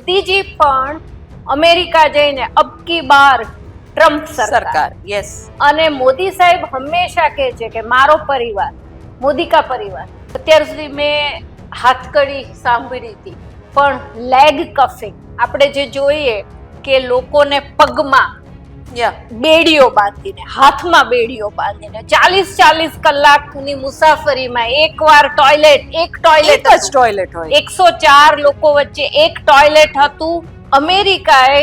મોદીજી પણ અમેરિકા જઈને અબકી બાર ટ્રમ્પ સરકાર. યસ અને મોદી સાહેબ હંમેશા કહે છે કે મારો પરિવાર મોદી કા પરિવાર. અત્યાર સુધી મેં હાથકડી સાંભળી હતી પણ લેગ કફિંગ આપણે જે જોઈએ કે લોકોને પગમાં બેડીઓ બાંધીને હાથમાં બેડીઓ બાંધીને ચાલીસ ચાલીસ કલાકની મુસાફરીમાં એકવાર ટોયલેટ એક ટોયલેટ જ ટોયલેટ હોય. એકસો ચાર લોકો વચ્ચે એક ટોયલેટ હતું. અમેરિકાએ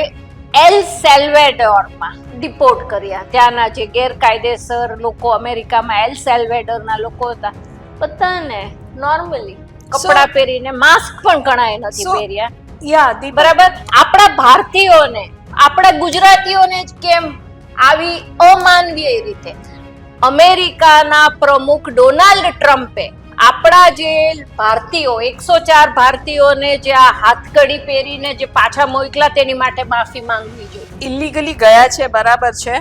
એલ સેલ્વેડોરમાં ડિપોર્ટ કર્યા. ત્યાંના જે ગેરકાયદેસર લોકો અમેરિકામાં એલ સેલ્વેડોરના લોકો હતા બધાને નોર્મલી કપડાં પહેરીને માસ્ક પણ ઘણાએ નથી પહેર્યા. યા બરાબર? આપણા ભારતીયોને આપણા ગુજરાતીઓને જ કેમ આવી અમાનવીય રીતે? અમેરિકાના પ્રમુખ ડોનાલ્ડ ટ્રમ્પે આપણા જે ભારતીયો, એકસો ચાર ભારતીયોને જે આ હાથકડી પહેરીને જે પાછા મોકલા તેની માટે માફી માંગવી જોઈએ. ઇલીગલી ગયા છે, બરાબર છે.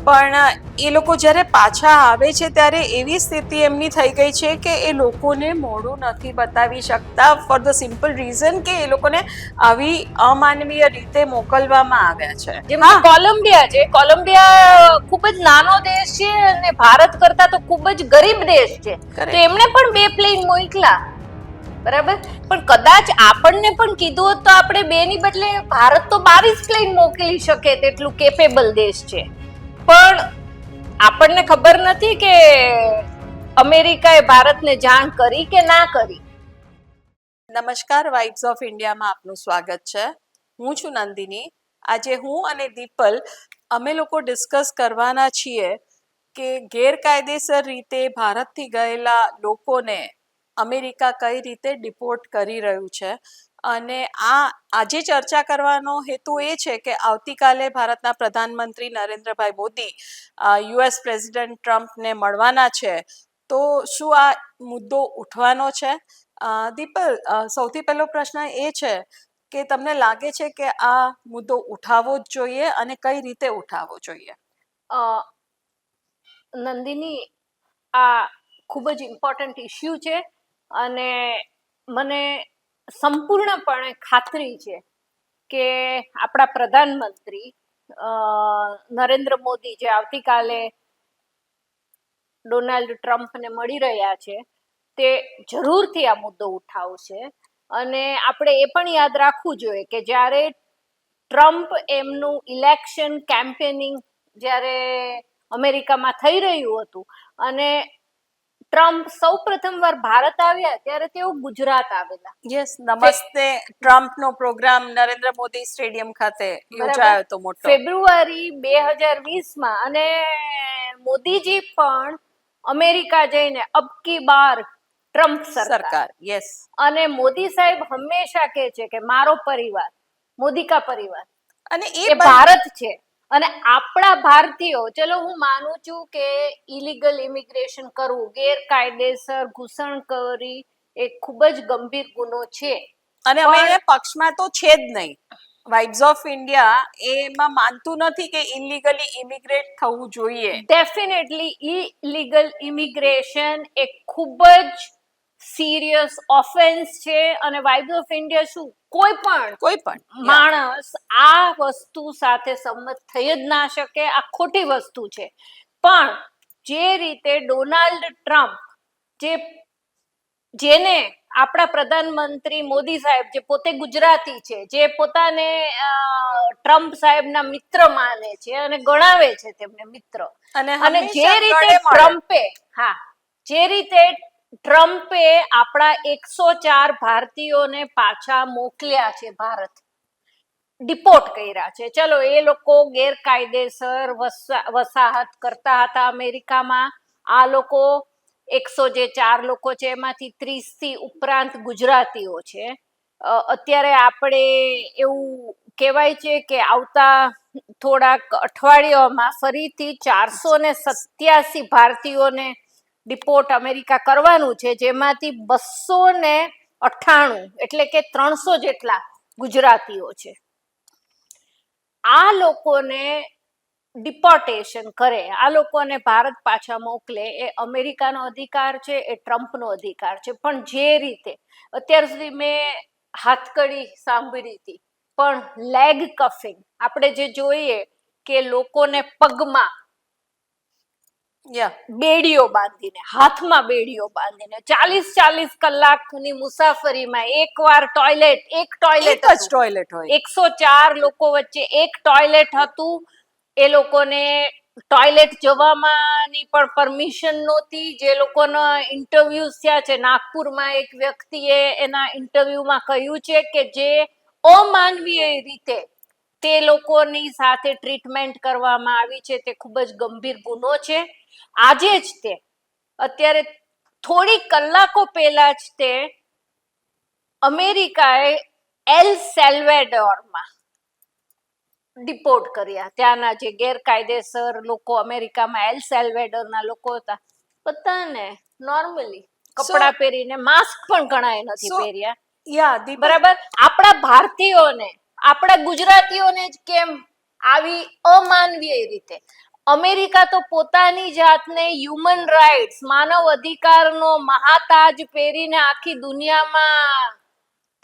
પણ એ લોકો જ્યારે પાછા આવે છે ત્યારે એવી સ્થિતિ એમની થઈ ગઈ છે કે એ લોકોને મોડું નથી બતાવી શકતા. ફોર ધ સિમ્પલ રીઝન કે એ લોકોને આવી અમાનવીય રીતે મોકલવામાં આવ્યા છે. જેમ કોલંબિયા છે. કોલંબિયા ખૂબ જ નાનો દેશ છે અને ભારત કરતા તો ખૂબ જ ગરીબ દેશ છે. તો એમણે પણ બે પ્લેન મોકલા. બરાબર? પણ કદાચ આપણને પણ કીધું હોત તો આપણે બે ની બદલે ભારત તો બાવીસ પ્લેન મોકલી શકે તેટલું કેપેબલ દેશ છે. પણ આપણને ખબર નથી કે અમેરિકાએ ભારતને જાણ કરી કે ના કરી. નમસ્કાર, વાઇબ્સ ઓફ ઇન્ડિયામાં આપનું સ્વાગત છે. હું છું નંદિની. આજે હું અને દીપલ, અમે લોકો ડિસ્કસ કરવાના છીએ કે ગેરકાયદેસર રીતે ભારતથી ગયેલા લોકોને અમેરિકા કઈ રીતે ડિપોર્ટ કરી રહ્યું છે. અને આ, આજે ચર્ચા કરવાનો હેતુ એ છે કે આવતીકાલે ભારતના પ્રધાનમંત્રી નરેન્દ્રભાઈ મોદી યુએસ પ્રેસિડેન્ટ ટ્રમ્પને મળવાના છે. તો શું આ મુદ્દો ઉઠવાનો છે? દીપલ સૌથી પહેલો પ્રશ્ન એ છે કે તમને લાગે છે કે આ મુદ્દો ઉઠાવવો જ જોઈએ અને કઈ રીતે ઉઠાવવો જોઈએ? નંદિની, આ ખૂબ જ ઇમ્પોર્ટન્ટ ઇસ્યુ છે અને મને સંપૂર્ણપણે ખાતરી છે કે આપણા પ્રધાનમંત્રી નરેન્દ્ર મોદી જે આવતીકાલે ડોનાલ્ડ ટ્રમ્પને મળી રહ્યા છે, તે જરૂરથી આ મુદ્દો ઉઠાવશે. અને આપણે એ પણ યાદ રાખવું જોઈએ કે જ્યારે ટ્રમ્પ એમનું ઇલેક્શન કેમ્પેનિંગ જ્યારે અમેરિકામાં થઈ રહ્યું હતું અને ટ્રમ્પ સૌ પ્રથમવાર ભારત આવ્યા ત્યારે તેઓ ગુજરાત આવેલા. યસ નમસ્તે. ટ્રમ્પનો પ્રોગ્રામ નરેન્દ્ર મોદી સ્ટેડિયમ ખાતે યોજાયો હતો મોટો. ફેબ્રુઆરી બે હજાર વીસમાં અને મોદીજી પણ અમેરિકા જઈને અબકી બાર ટ્રમ્પ સરકાર. યસ અને મોદી સાહેબ હંમેશા કહે છે કે મારો પરિવાર મોદી કા પરિવાર અને એ ભારત છે. અને આપણા ભારતીયો ચલો હું માનું છું કે ઇલીગલ ઇમિગ્રેશન કરવું ગેરકાયદેસર ઘૂસણખોરી એ ખૂબ જ ગંભીર ગુનો છે. અને અમે એ પક્ષમાં તો છે જ નહીં. વાઇબ્સ ઓફ ઇન્ડિયા એમાં માનતું નથી કે ઇલીગલી ઇમિગ્રેટ થવું જોઈએ. ડેફિનેટલી ઇલીગલ ઇમિગ્રેશન એ ખૂબ જ સિરિયસ ઓફેન્સ છે અને વાઇબ્સ ઓફ ઇન્ડિયા શું? કોઈ પણ કોઈ પણ માણસ આ વસ્તુ સાથે સંમત થઈ જ ના શકે આ ખોટી વસ્તુ છે. પણ જે રીતે ડોનાલ્ડ ટ્રમ્પ જે જેને આપણા પ્રધાનમંત્રી મોદી સાહેબ જે પોતે ગુજરાતી છે જે પોતાને ટ્રમ્પ સાહેબના મિત્ર માને છે અને ગણાવે છે તેમને મિત્ર. અને અને જે રીતે ટ્રમ્પે હા જે રીતે ટ્રમ્પે આપણા એકસો ચાર ભારતીયોને પાછા મોકલ્યા છે ભારત. ડિપોર્ટ કર્યા છે. ચલો, એ લોકો ગેરકાયદેસર વસા- વસાહત કરતા હતા અમેરિકામાં. આ લોકો, એકસો જે ચાર લોકો છે, એમાંથી ત્રીસથી ઉપરાંત ગુજરાતીઓ છે. અત્યારે આપણે એવું કહેવાય છે કે આવતા થોડાક અઠવાડિયામાં ફરીથી ચારસો ને સત્યાસી ભારતીયોને ડિપોર્ટ અમેરિકા કરવાનું છે, જેમાંથી બસો ને અઠ્ઠાણું એટલે કે ત્રણસો જેટલા ગુજરાતીઓ છે. આ લોકોને ડિપોર્ટેશન કરે, આ લોકોને ભારત પાછા મોકલે, એ અમેરિકાનો અધિકાર છે, એ ટ્રમ્પનો અધિકાર છે. પણ જે રીતે, અત્યાર સુધી મેં હાથકડી સાંભળી હતી, પણ લેગ કફિંગ આપણે જે જોઈએ કે લોકોને પગમાં બેડીઓ બાંધીને હાથમાં બેડીઓ બાંધીને ચાલીસ ચાલીસ કલાકની મુસાફરીમાં એકવાર ટોયલેટ એક એક ટોયલેટ જ ટોયલેટ હોય. એકસો ચાર લોકો વચ્ચે એક ટોયલેટ હતું. એ લોકોને ટોયલેટ જવામાંની પણ પરમિશન નહોતી. જે લોકોના ઇન્ટરવ્યુ થયા છે નાગપુરમાં એક વ્યક્તિએ એના ઇન્ટરવ્યુમાં કહ્યું છે કે જે અમાનવીય રીતે તે લોકોની સાથે ટ્રીટમેન્ટ કરવામાં આવી છે તે ખૂબ જ ગંભીર ગુનો છે. આજે જ તે અત્યારે થોડી કલાકો પહેલા જ તે અમેરિકાએ એલ સેલ્વેડોરમાં ડિપોર્ટ કર્યા. ત્યાંના જે ગેરકાયદેસર લોકો અમેરિકામાં એલ સેલ્વેડોરના લોકો હતા બધાને નોર્મલી કપડા પહેરીને માસ્ક પણ ઘણાએ નથી પહેર્યા. યા બરાબર? આપણા ભારતીયોને આપણા ગુજરાતીઓને જ કેમ આવી અમાનવીય રીતે? અમેરિકા તો પોતાની જાતને હ્યુમન રાઇટ્સ માનવ અધિકારનો મહાતાજ પહેરીને આખી દુનિયામાં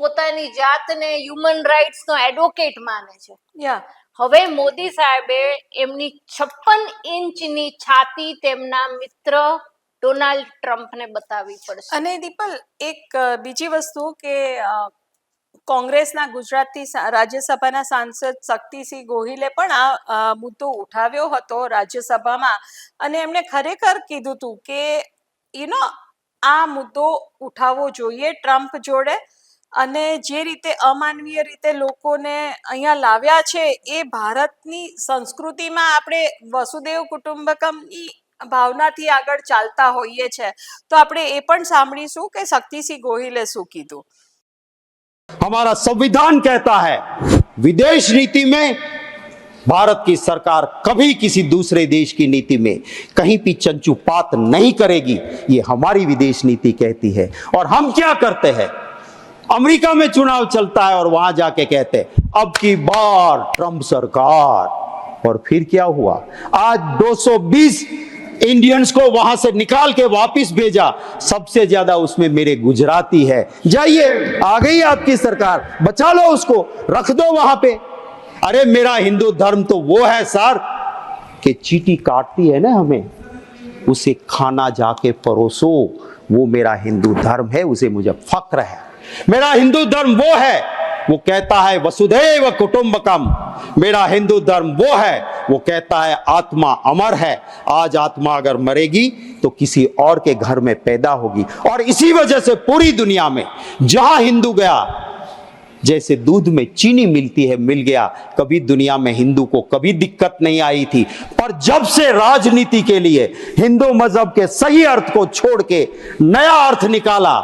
પોતાની જાતને હ્યુમન રાઇટ્સનો એડવોકેટ માને છે. યા હવે મોદી સાહેબે એમની છપ્પન ઇંચની છાતી તેમના મિત્ર ડોનાલ્ડ ટ્રમ્પને બતાવવી પડશે. અને દીપલ એક બીજી વસ્તુ કે કોંગ્રેસના ગુજરાતથી રાજ્યસભાના સાંસદ શક્તિસિંહ ગોહિલે પણ આ મુદ્દો ઉઠાવ્યો હતો રાજ્યસભામાં. અને એમણે ખરેખર કીધું હતું કે યુનો આ મુદ્દો ઉઠાવવો જોઈએ ટ્રમ્પ જોડે. અને જે રીતે અમાનવીય રીતે લોકોને અહીંયા લાવ્યા છે, એ ભારતની સંસ્કૃતિમાં આપણે વસુદેવ કુટુંબકમની ભાવનાથી આગળ ચાલતા હોઈએ છે. તો આપણે એ પણ સાંભળીશું કે શક્તિસિંહ ગોહિલે શું કીધું? हमारा संविधान कहता है, विदेश नीति में भारत की सरकार कभी किसी दूसरे देश की नीति में कहीं भी चंचुपात नहीं करेगी। ये हमारी विदेश नीति कहती है। और हम क्या करते हैं? अमेरिका में चुनाव चलता है और वहाँ जाके कहते हैं, अब की बार ट्रंप सरकार। और फिर क्या हुआ? आज 220 इंडियंस को वहाँ से निकाल के वापस भेजा। सबसे ज़्यादा उसमें मेरे गुजराती है। जाइए, आ गई आपकी सरकार। बचा लो उसको, रख दो वहाँ पे। अरे, मेरा हिंदू धर्म तो वो है सर, कि चीटी काटती है ना हमें, उसे खाना जाके परोसो। वो मेरा हिंदू धर्म है, उसे मुझे फक्र है। मेरा हिंदू धर्म वो है वो कहता है, वसुधैव कुटुंबकम, मेरा हिंदू धर्म वो है। वो कहता है, आत्मा अमर है, आज आत्मा अगर मरेगी तो किसी और के घर में पैदा होगी। और इसी वजह से पूरी दुनिया में, जहाँ हिंदू गया, जैसे दूध में चीनी मिलती है, मिल गया। कभी दुनिया में हिंदू को कभी दिक्कत नहीं आई थी। पर जब से राजनीति के लिए हिंदू मज़हब के सही अर्थ को छोड़ के नया अर्थ निकाला,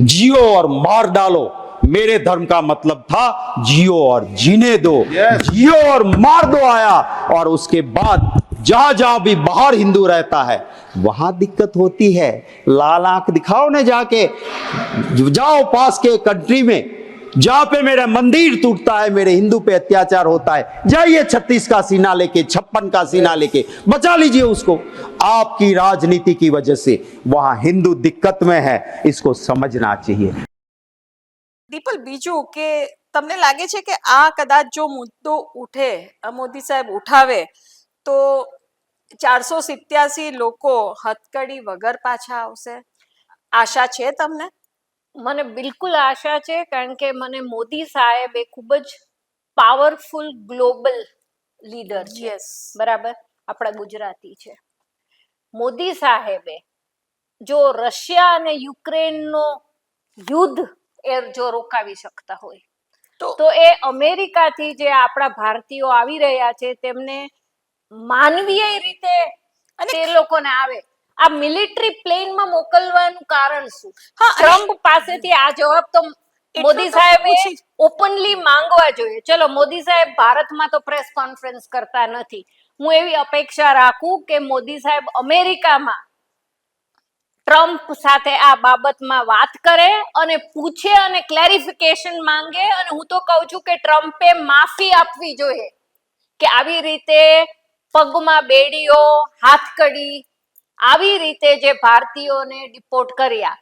जियो और मार डालो मेरे धर्म का मतलब था जियो और जीने दो। जियो और मार दो आया। और उसके बाद जहाँ जहाँ भी बाहर हिंदू रहता है वहाँ दिक्कत होती है। लाल आँख दिखाओ ना जाके। जाओ पास के कंट्री में जहाँ पे मेरा मंदिर टूटता है मेरे हिंदू पे अत्याचार होता है। जाइए छत्तीस का सीना लेके छप्पन का सीना लेके बचा लीजिए उसको। आपकी राजनीति की वजह से वहाँ हिंदू दिक्कत में है इसको समझना चाहिए। દીપલ બીજું કે તમને લાગે છે કે આ કદાચ જો મુદ્દો ઉઠે મોદી સાહેબ ઉઠાવે તો ચારસો સિત્યાસી લોકો હથકડી વગર પાછા આવશે? આશા છે તમને? મને બિલકુલ આશા છે કારણ કે મને મોદી સાહેબ એ ખૂબ જ પાવરફુલ ગ્લોબલ લીડર છે. બરાબર? આપણા ગુજરાતી છે. મોદી સાહેબે જો રશિયા અને યુક્રેનનો યુદ્ધ એ જો રોકાવી શકતા હોય. તો એ અમેરિકાથી જે આપણા ભારતીયો આવી રહ્યા છે તેમને માનવીય રીતે તે લોકોને આવે. આ મિલિટરી પ્લેનમાં મોકલવાનું કારણ શું? હા, ટ્રમ્પ પાસેથી આ જવાબ તો મોદી સાહેબ સાહેબે ઓપનલી માંગવા જોઈએ. ચલો મોદી સાહેબ ભારતમાં તો પ્રેસ કોન્ફરન્સ કરતા નથી. હું એવી અપેક્ષા રાખું કે મોદી સાહેબ અમેરિકામાં ટ્રમ્પ સાથે આ બાબતમાં વાત કરે અને પૂછે અને ક્લેરિફિકેશન માંગે. અને હું તો કહું છું કે ટ્રમ્પે માફી આપવી જોઈએ કે આવી રીતે પગમાં બેડીઓ હાથકડી આવી રીતે જે ભારતીયોને ડિપોર્ટ કર્યા.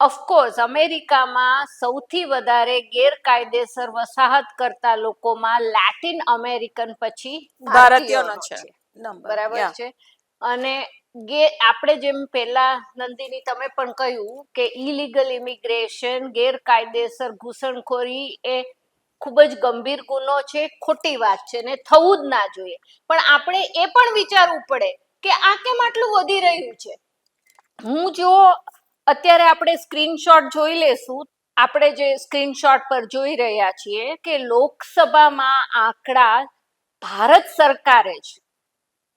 ઓફકોર્સ અમેરિકામાં સૌથી વધારે ગેરકાયદેસર વસાહત કરતા લોકોમાં લેટિન અમેરિકન પછી ભારતીયોનો ભારતીયોનો છે. બરાબર છે? અને ગે, આપણે જેમ પેલા નંદિની તમે પણ કહ્યું કે ઇલીગલ ઇમિગ્રેશન ગેરકાયદેસર ઘૂસણખોરી એ ખૂબ જ ગંભીર ગુનો છે, ખોટી વાત છે ને થવું જ ના જોઈએ. પણ આપણે એ પણ વિચારવું પડે કે આ કેમ આટલું વધી રહ્યું છે? હું જો અત્યારે આપણે સ્ક્રીનશોટ જોઈ લેશું, આપણે જે સ્ક્રીનશોટ પર જોઈ રહ્યા છીએ કે લોકસભામાં આંકડા ભારત સરકારે જ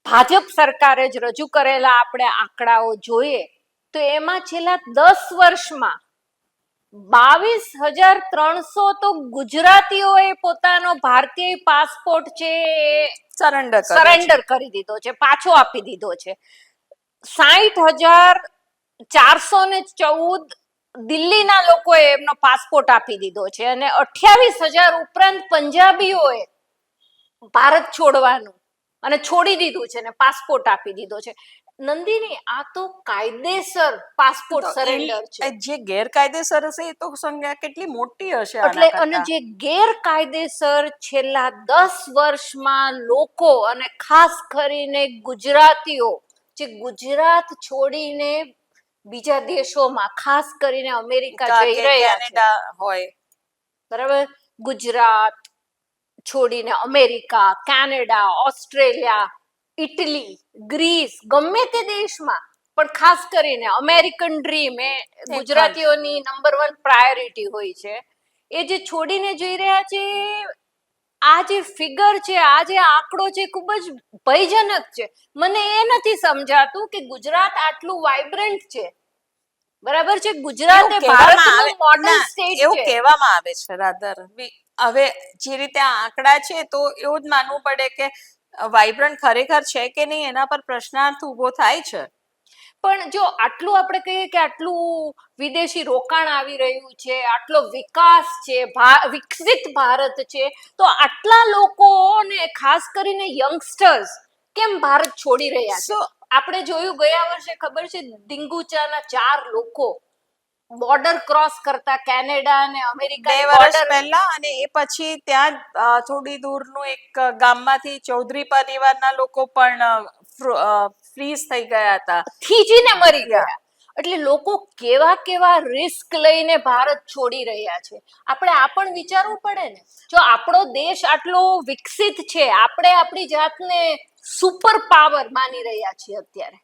ભાજપ સરકારે જ રજૂ કરેલા આપણે આંકડાઓ જોઈએ તો એમાં છેલ્લા દસ વર્ષમાં બાવીસ હજાર ત્રણસો તો ગુજરાતીઓએ પોતાનો ભારતીય પાસપોર્ટ છે સરેન્ડર સરેન્ડર કરી દીધો છે પાછો આપી દીધો છે. સાઠ હજાર ચારસો ને ચૌદ દિલ્હીના લોકોએ એમનો પાસપોર્ટ આપી દીધો છે અને અઠ્યાવીસ હજાર ઉપરાંત પંજાબીઓએ ભારત છોડવાનું અને છોડી દીધું છે ને પાસપોર્ટ આપી દીધો છે. નંદિની આ તો કાયદેસર પાસપોર્ટ સરેન્ડર છે. જે ગેરકાયદેસર હશે એ તો સંજ્ઞા કેટલી મોટી હશે એટલે અને જે ગેરકાયદેસર છેલ્લા દસ વર્ષમાં લોકો અને ખાસ કરીને ગુજરાતીઓ જે ગુજરાત છોડીને બીજા દેશોમાં ખાસ કરીને અમેરિકા જઈ રહ્યા છે. હોય. બરાબર? ગુજરાત છોડીને America Canada Australia Italy Greece ગમે તે દેશમાં પણ ખાસ કરીને અમેરિકન ડ્રીમ એ ગુજરાતીઓની નંબર વન પ્રાયોરિટી હોય છે. એ જે છોડીને જઈ રહ્યા છે આ જે ફિગર છે આ જે આંકડો છે ખૂબ જ ભયજનક છે. મને એ નથી સમજાતું કે ગુજરાત આટલું વાઇબ્રન્ટ છે. બરાબર છે? ગુજરાત એ ભારતનું મોડર્ન સ્ટેટ છે એવું કહેવામાં આવે છે રાધર. હવે જે રીતે આ આંકડા છે તો એવું જ માનવું પડે કે વાઇબ્રન્ટ ખરેખર છે કે નહીં એના પર પ્રશ્નાર્થ ઊભો થાય છે. પણ જો આટલું આપણે કહીએ કે આટલું વિદેશી રોકાણ આવી રહ્યું છે આટલો વિકાસ છે વિકસિત ભારત છે તો આટલા લોકોને ખાસ કરીને યંગસ્ટર્સ કેમ ભારત છોડી રહ્યા છે? આપણે જોયું ગયા વર્ષે ખબર છે દિંગુચાના ચાર લોકો બોર્ડર ક્રોસ કરતા કેનેડા અને અમેરિકા બે વર્ષ પહેલા અને એ પછી ત્યાં થોડી દૂરનું એક ગામમાંથી ચૌધરી પરિવારના લોકો પણ ફ્રીઝ થઈ ગયા હતા. થીજીને મરી ગયા. એટલે લોકો કેવા કેવા રિસ્ક લઈને ભારત છોડી રહ્યા છે. આપણે આ પણ વિચારવું પડે ને? જો આપણો દેશ આટલો વિકસિત છે આપણે આપણી જાતને સુપર પાવર માની રહ્યા છીએ અત્યારે.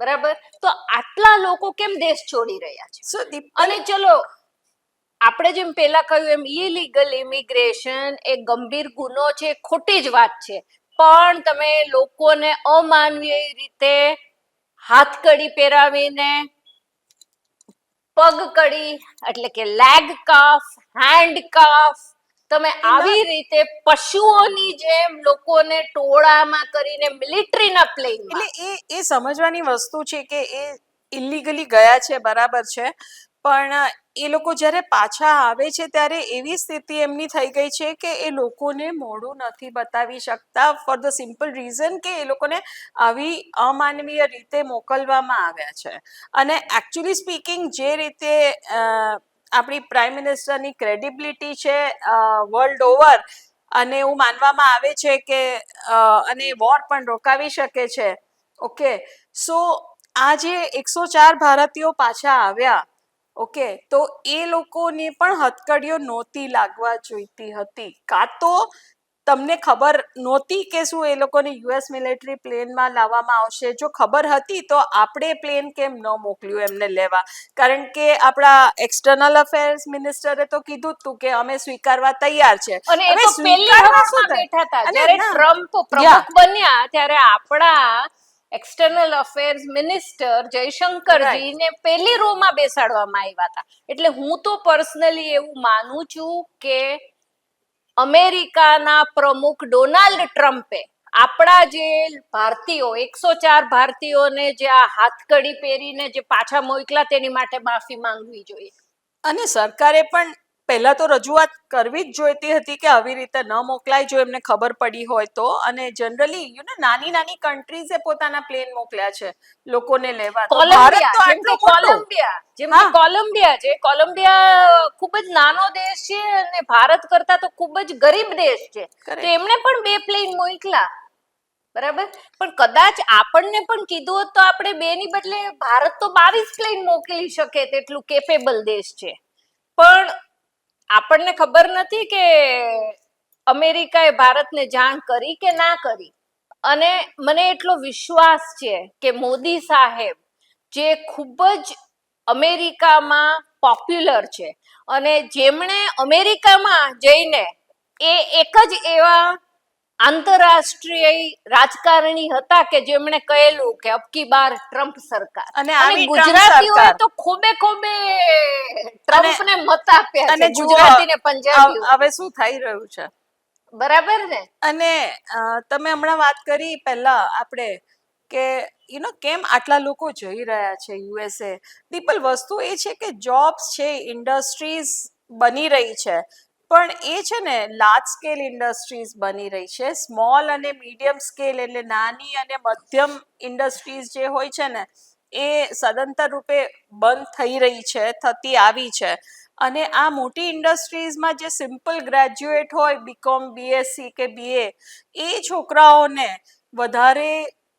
બરાબર? તો આટલા લોકો કેમ દેશ છોડી રહ્યા છે? અને ચલો આપણે જેમ પેલા કહ્યું એમ ઇલીગલ ઇમિગ્રેશન એ ગંભીર ગુનો છે ખોટી જ વાત છે. પણ તમે લોકોને અમાનવીય રીતે હાથકડી પહેરાવીને પગ કડી એટલે કે લેગ કાફ હેન્ડ કાફ તમે આવી રીતે પશુઓની જેમ લોકોને ટોળામાં કરીને મિલિટરીના પ્લેન એટલે એ એ સમજવાની વસ્તુ છે કે એ ઇલીગલી ગયા છે બરાબર છે. પણ એ લોકો જ્યારે પાછા આવે છે ત્યારે એવી સ્થિતિ એમની થઈ ગઈ છે કે એ લોકોને મોઢું નથી બતાવી શકતા ફોર ધ સિમ્પલ રીઝન કે એ લોકોને આવી અમાનવીય રીતે મોકલવામાં આવ્યા છે. અને એકચ્યુઅલી સ્પીકિંગ જે રીતે આપણી પ્રાઇમ મિનિસ્ટરની ક્રેડિબિલિટી છે વર્લ્ડ ઓવર અને એવું માનવામાં આવે છે કે અને વોર પણ રોકાવી શકે છે. ઓકે સો આ જે એકસો ચાર ભારતીયો પાછા આવ્યા. ઓકે તો એ લોકોને પણ હથકડીઓ નહોતી લાગવા જોઈતી હતી. કાં તો તમને ખબર નહોતી કે શું એ લોકોને યુએસ મિલિટરી પ્લેનમાં લાવવામાં આવશે? જો ખબર હતી તો આપણે પ્લેન કેમ ન મોકલ્યું એમને લેવા? કારણ કે આપણા એક્સટર્નલ અફેર્સ મિનિસ્ટરે તો કીધું જ તું કે અમે સ્વીકારવા તૈયાર છે. અને એ તો પહેલી હવામાં બેઠા હતા. જ્યારે ટ્રમ્પ પ્રમુખ બન્યા ત્યારે આપણા એક્સટર્નલ અફેર્સ મિનિસ્ટર જયશંકરજી ને પહેલી રોમાં બેસાડવામાં આવ્યા હતા. એટલે હું તો પર્સનલી એવું માનું છું કે અમેરિકાના પ્રમુખ ડોનાલ્ડ ટ્રમ્પે આપણા જે ભારતીયો, એકસો ચાર ભારતીયોને જે આ હાથકડી પહેરીને જે પાછા મોકલા તેની માટે માફી માંગવી જોઈએ. અને સરકારે પણ પહેલા તો રજૂઆત કરવી જ જોઈતી હતી કે આવી રીતે ન મોકલાય જો એમને ખબર પડી હોય તો. અને જનરલી યુ નો નાની નાની કન્ટ્રીઝે પોતાના પ્લેન મોકલ્યા છે લોકોને લેવા. કોલંબિયા જેમ કોલંબિયા છે. કોલંબિયા ખૂબ જ નાનો દેશ છે અને ભારત કરતા તો ખૂબ જ ગરીબ દેશ છે. તો એમણે પણ બે પ્લેન મોકલા. બરાબર? પણ કદાચ આપણને પણ કીધું હોત તો આપણે બે ની બદલે ભારત તો બાવીસ પ્લેન મોકલી શકે તેટલું કેપેબલ દેશ છે. પણ આપણને ખબર નથી કે અમેરિકાએ ભારતને જાણ કરી કે ના કરી. અને મને એટલો વિશ્વાસ છે કે મોદી સાહેબ, જે ખૂબ જ અમેરિકામાં પોપ્યુલર છે અને જેમણે અમેરિકામાં જઈને એ એક જ એવા આંતરરાષ્ટ્રીય રાજકારણી હતા કે જેમણે કહેલું કે અબકી બાર ટ્રમ્પ સરકાર. અને સરકાર. તો ખોબે ખોબે ટ્રમ્પને મત આપ્યા અને છે ગુજરાતી ને હવે પંજાબી હવે શું થઈ રહ્યું છે? બરાબર ને? અને તમે હમણાં વાત કરી પહેલા આપણે કે યુ નો કેમ આટલા લોકો જઈ રહ્યા છે યુએસએ દીપલ વસ્તુ એ છે કે જોબ્સ છે ઇન્ડસ્ટ્રીઝ બની રહી છે. પણ એ છે ને લાર્જ સ્કેલ ઇન્ડસ્ટ્રીઝ બની રહી છે. સ્મોલ અને મીડિયમ સ્કેલ એટલે નાની અને મધ્યમ ઇન્ડસ્ટ્રીઝ જે હોય છે ને, એ સદંતર રૂપે બંધ થઈ રહી છે, થતી આવી છે. અને આ મોટી ઇન્ડસ્ટ્રીઝમાં જે સિમ્પલ ગ્રેજ્યુએટ હોય બીકોમ બીએસસી કે બીએ એ છોકરાઓને વધારે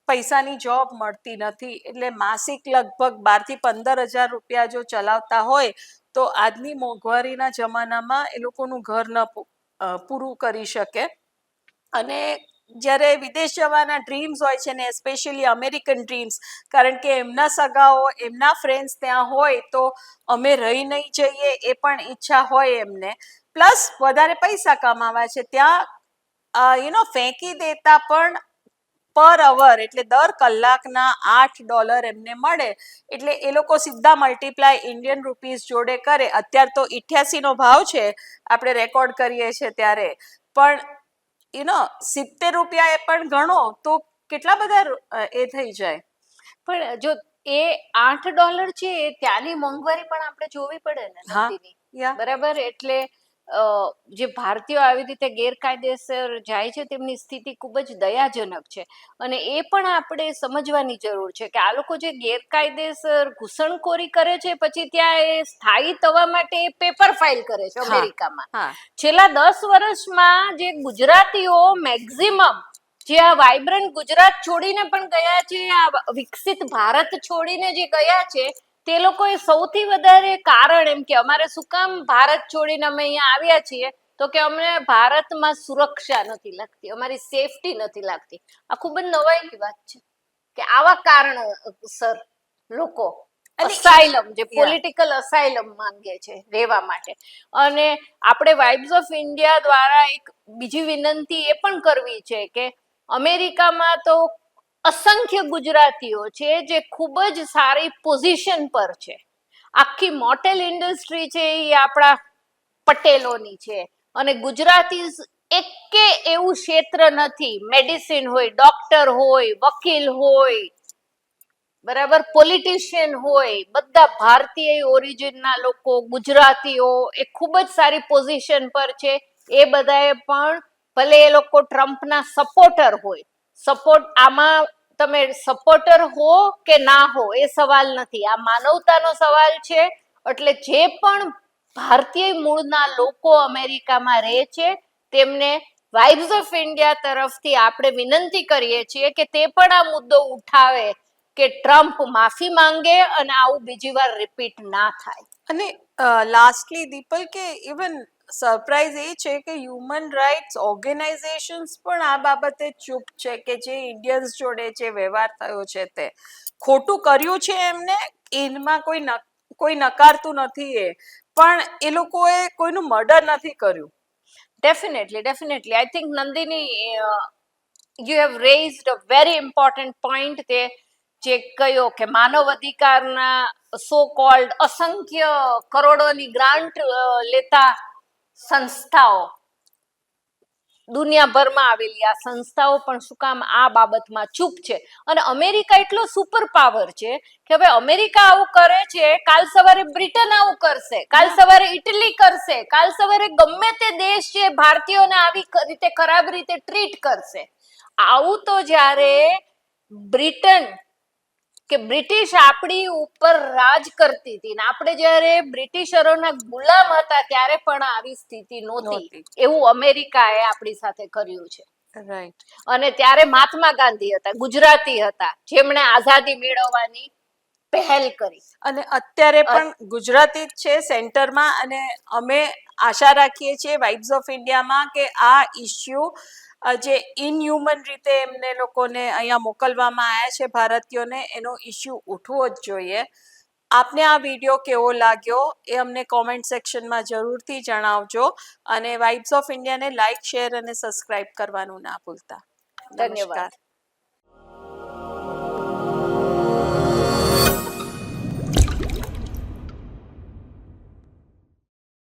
પૈસાની જોબ મળતી નથી. એટલે માસિક લગભગ બારથી પંદર હજાર રૂપિયા જો ચલાવતા હોય તો આજની મોંઘવારીના જમાનામાં એ લોકોનું ઘર ન પૂરું કરી શકે. અને જ્યારે વિદેશ જવાના ડ્રીમ્સ હોય છે ને સ્પેશિયલી અમેરિકન ડ્રીમ્સ કારણ કે એમના સગાઓ, એમના ફ્રેન્ડ્સ ત્યાં હોય તો અમે રહી નહીં જઈએ એ પણ ઈચ્છા હોય એમને. પ્લસ વધારે પૈસા કમાવા છે. ત્યાં યુ નો ફેંકી દેતા પણ પર અવર એટલે દર કલાકના આઠ ડોલર એમને મળે. એટલે એ લોકો સીધા મલ્ટીપ્લાય ઇન્ડિયન રૂપીઝ જોડે કરે. અત્યાર તો 88 નો ભાવ છે આપણે રેકોર્ડ કરીએ છીએ ત્યારે. પણ યુ નો સિત્તેર રૂપિયા એ પણ ગણો તો કેટલા બધા એ થઈ જાય. પણ જો એ આઠ ડોલર છે એ ત્યાંની મોંઘવારી પણ આપણે જોવી પડે ને બરાબર? એટલે જે ભારતીયો આવી રીતે ગેરકાયદેસર જાય છે તેમની સ્થિતિ ખૂબ જ દયાજનક છે. અને એ પણ આપણે સમજવાની જરૂર છે કે આ લોકો જે ગેરકાયદેસર ઘૂસણખોરી કરે છે પછી ત્યાં એ સ્થાયી થવા માટે એ પેપર ફાઇલ કરે છે અમેરિકામાં. છેલ્લા દસ વર્ષમાં જે ગુજરાતીઓ મેક્ઝિમમ જે આ વાઇબ્રન્ટ ગુજરાત છોડીને પણ ગયા છે આ વિકસિત ભારત છોડીને જે ગયા છે તે લોકોએ સૌથી વધારે કારણ એમ કે અમારે શું કામ ભારત છોડીને અમે અહીંયા આવ્યા છીએ? તો કે અમને ભારતમાં સુરક્ષા નથી લાગતી અમારી સેફટી નથી લાગતી. આ ખૂબ જ નવાઈની વાત છે કે આવા કારણો સર લોકો અસાઇલમ જે પોલિટિકલ અસાઇલમ માંગે છે રહેવા માટે. અને આપણે વાઇબ્સ ઓફ ઇન્ડિયા દ્વારા એક બીજી વિનંતી એ પણ કરવી છે કે અમેરિકામાં તો અસંખ્ય ગુજરાતીઓ છે જે ખૂબ જ સારી પોઝિશન પર છે. આખી મોટેલ ઇન્ડસ્ટ્રી છે એ આપણા પટેલોની છે. અને ગુજરાતી એકે એવું ક્ષેત્ર નથી. મેડિસિન હોય ડોક્ટર હોય, વકીલ હોય, બરાબર પોલિટિશિયન હોય, બધા ભારતીય ઓરિજિનના લોકો, ગુજરાતીઓ એ ખૂબ જ સારી પોઝિશન પર છે. એ બધાએ પણ ભલે એ લોકો ટ્રમ્પના સપોર્ટર હોય સપોર્ટ, આમાં તમે સપોર્ટર હો કે ના હો, એ સવાલ નથી. આ માનવતાનો સવાલ છે, એટલે જે પણ ભારતીય મૂળના લોકો અમેરિકામાં રહે છે, તેમને વાઇબ્સ ઓફ ઇન્ડિયા તરફથી આપણે વિનંતી કરીએ છીએ કે તે પણ આ મુદ્દો ઉઠાવે કે ટ્રમ્પ માફી માંગે અને આવું બીજી વાર રિપીટ ના થાય. અને લાસ્ટલી દીપલ, કે ઇવન સરપ્રાઈઝ એ છે કે હ્યુમન રાઇટ્સ ઓર્ગેનાઇઝેશન્સ પણ આ બાબતે ચૂપ છે કે જે ઇન્ડિયન્સ જોડે જે વ્યવહાર થયો છે તે. ખોટું કર્યું છે એમને, એમાં કોઈ કોઈ નકારતું નથી એ. પણ એ લોકોએ કોઈનું મર્ડર નથી કર્યું. Definitely definitely I think Nandini you have raised a very important point તે જે કયો કે માનવ અધિકારના સો કોલ્ડ અસંખ્ય કરોડોની ગ્રાન્ટ લેતા સંસ્થાઓ. દુનિયાભરમાં આવેલી આ સંસ્થાઓ પણ શું કામ આ બાબતમાં ચૂપ છે? અને અમેરિકા એટલો સુપર પાવર છે કે હવે અમેરિકા આવું કરે છે કાલ સવારે બ્રિટન આવું કરશે કાલ સવારે ઇટલી કરશે કાલ સવારે ગમે તે દેશ છે ભારતીયોને આવી રીતે ખરાબ રીતે ટ્રીટ કરશે. આવું તો જ્યારે બ્રિટન કે બ્રિટિશ આપણી ઉપર રાજ કરતી હતી ને આપણે જ્યારે બ્રિટિશરોના ગુલામ હતા ત્યારે પણ આવી સ્થિતિ નહોતી. એવું અમેરિકાએ આપણી સાથે કર્યું છે. રાઈટ અને ત્યારે મહાત્મા ગાંધી હતા ગુજરાતી હતા જેમણે આઝાદી મેળવવાની પહેલ કરી. અને અત્યારે પણ ગુજરાતી જ છે સેન્ટરમાં અને અમે આશા રાખીએ છીએ વાઇબ્સ ઓફ ઇન્ડિયામાં કે આ ઇસ્યુ જે ઇનહ્યુમન રીતે એમને લોકોને અહીંયા મોકલવામાં આવ્યા છે ભારતીયોને એનો ઇસ્યુ ઉઠવો જ જોઈએ. આપને આ વીડિયો કેવો લાગ્યો એ અમને કોમેન્ટ સેક્શનમાં જરૂરથી જણાવજો અને વાઇબ્સ ઓફ ઇન્ડિયાને લાઇક શેર અને સબસ્ક્રાઇબ કરવાનું ના ભૂલતા. ધન્યવાદ.